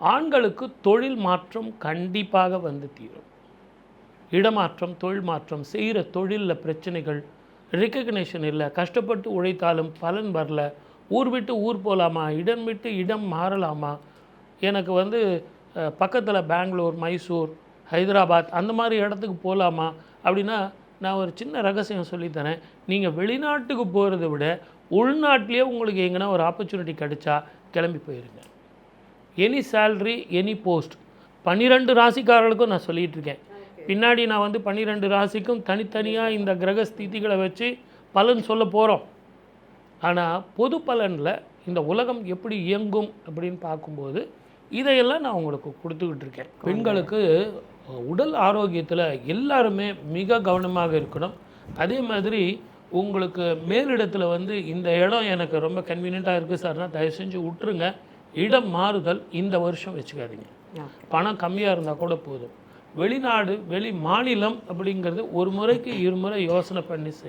ஆண்களுக்கு தொழில் மாற்றம் கண்டிப்பாக வந்து தீரும். இடமாற்றம் தொழில் மாற்றம் செய்கிற தொழிலில் பிரச்சனைகள் ரெக்கக்னேஷன் இல்லை கஷ்டப்பட்டு உழைத்தாலும் பலன் வரல ஊர் விட்டு ஊர் போகலாமா இடம் விட்டு இடம் மாறலாமா? எனக்கு வந்து பக்கத்தில் பெங்களூர் மைசூர் ஹைதராபாத் அந்த மாதிரி இடத்துக்கு போகலாமா அப்படின்னா நான் ஒரு சின்ன ரகசியம் சொல்லித்தரேன் நீங்கள் வெளிநாட்டுக்கு போகிறத விட உள்நாட்டிலே உங்களுக்கு எங்கன்னா ஒரு ஆப்பர்ச்சுனிட்டி கிடைச்சா கிளம்பி போயிருங்க. எனி சேல்ரி எனி போஸ்ட் பன்னிரெண்டு ராசிக்காரர்களுக்கும் நான் சொல்லிகிட்டு இருக்கேன் பின்னாடி நான் வந்து பன்னிரெண்டு ராசிக்கும் தனித்தனியாக இந்த கிரக ஸ்திதிகளை வச்சு பலன் சொல்ல போகிறோம் ஆனால் பொது பலனில் இந்த உலகம் எப்படி இயங்கும் அப்படின்னு பார்க்கும்போது இதையெல்லாம் நான் உங்களுக்கு கொடுத்துக்கிட்டு இருக்கேன் பெண்களுக்கு உடல் ஆரோக்கியத்தில் எல்லாருமே மிக கவனமாக இருக்கணும். அதே மாதிரி உங்களுக்கு மேலிடத்தில் வந்து இந்த இடம் எனக்கு ரொம்ப கன்வீனியண்ட்டாக இருக்குது சார்னா தயவு செஞ்சு விட்டுருங்க. இடம் மாறுதல் இந்த வருஷம் வச்சுக்காதீங்க. பணம் கம்மியாக இருந்தால் கூட போதும். வெளிநாடு வெளி மாநிலம் அப்படிங்கிறது ஒரு முறைக்கு இருமுறை யோசனை பண்ணி செய்